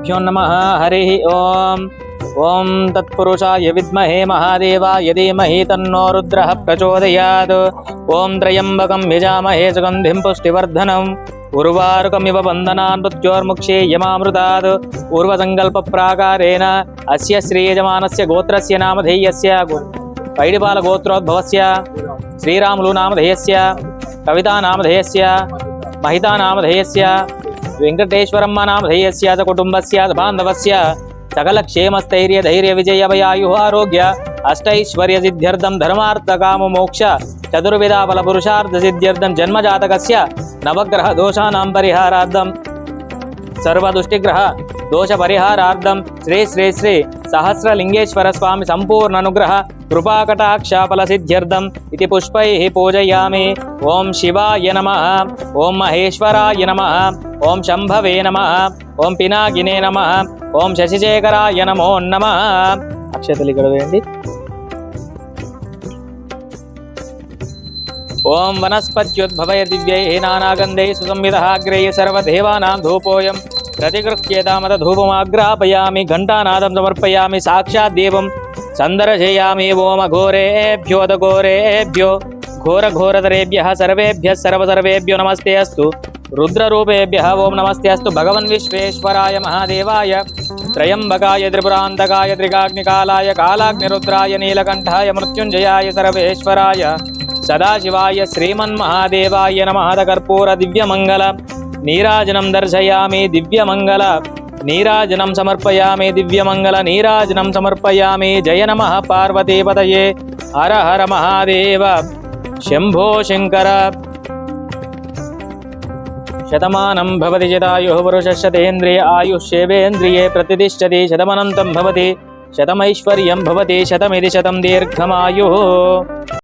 श्रीगुरुभ्यो नमः, हरिः ॐ ॐ तत्पुरुषाय विद्महे महादेवाय धीमहि तन्नो रुद्रः प्रचोदयात्। ॐ त्र्यम्बकं यजामहे सुगन्धिं पुष्टिवर्धनम्। उर्वारुकमिव बन्धनान् मृत्योर्मुक्षे यमामृतात्। पूर्वसङ्कल्पप्राकारेण अस्य श्रीयजमानस्य गोत्रस्य नामधेयस्य पैडिपालगोत्रोद्भवस्य श्रीरामुलु नामधेयस्य कवितानामधेयस्य महितानामधेयस्य वेङ्कटेश्वरम्म नामधेयस्य च कुटुम्बस्य च बान्धवस्य सकलक्षेमस्थैर्यधैर्यविजयभयायुः आरोग्य अष्टैश्वर्यसिद्ध्यर्थं धर्मार्थकाममोक्ष चतुर्विधाफलपुरुषार्थसिद्ध्यर्थं जन्मजातकस्य नवग्रहदोषाणां परिहारार्थं सर्वदुष्टिग्रह दोषपरिहारार्थं श्री श्री श्री सहस्रलिङ्गेश्वर स्वामि सम्पूर्ण अनुग्रह कृपाकटाक्षफलसिद्ध्यर्थम् इति पुष्पैः पूजयामि। ॐ शिवाय नमः ॐ महेश्वराय नमः। ఓం శంభవే నమ ఓం పినాగినే నమ ఓం శశిశేఖరాయ నమో నమ. అక్షతలు ఇక్కడ వేయండి ఓం వనస్పత్యుద్భవయ దివ్యై నానాగంధై సుసంవిదగ్రేయ సర్వదేవానా ధూపోయం. ప్రతిగృహ్యేతామత ధూపమాగ్రాపయామి ఘంటానాదం సమర్పయామి సాక్షాత్ దీపం సందర్శయామి. ఓమ ఘోరేభ్యోదఘోరేభ్యో ఘోరేభ్యో సర్వేభ్య సర్వసర్వేభ్యో నమస్తే అస్తు. రుద్రరూపేభ్య ఓం నమస్తేస్తు భగవన్ విశ్వేశ్వరాయ మహాదేవాయ. త్రయంబకాయ త్రిపురాంతకాయ త్రికాగ్నికాలాయ కాలాగ్నిరుద్రాయ నీలకంఠాయ మృత్యుంజయాయ సర్వేశ్వరాయ. సదాశివాయ శ్రీమన్మహాదేవాయ నమః కర్పూర దివ్యమంగళ. నీరాజనం దర్శయామి దివ్యమంగళ. నీరాజనం సమర్పయామి దివ్యమంగళ. నీరాజనం సమర్పయామి జయ నమ పార్వతీపతయే. హర హర మహాదేవ. శంభో శంకర. शतमानं भवति चिदायुः पुरुषश्च आयुष्येवेन्द्रिये प्रतिष्ठति शतमनन्तं भवति शतमैश्वर्यं भवति शतमिति शतं दीर्घमायुः।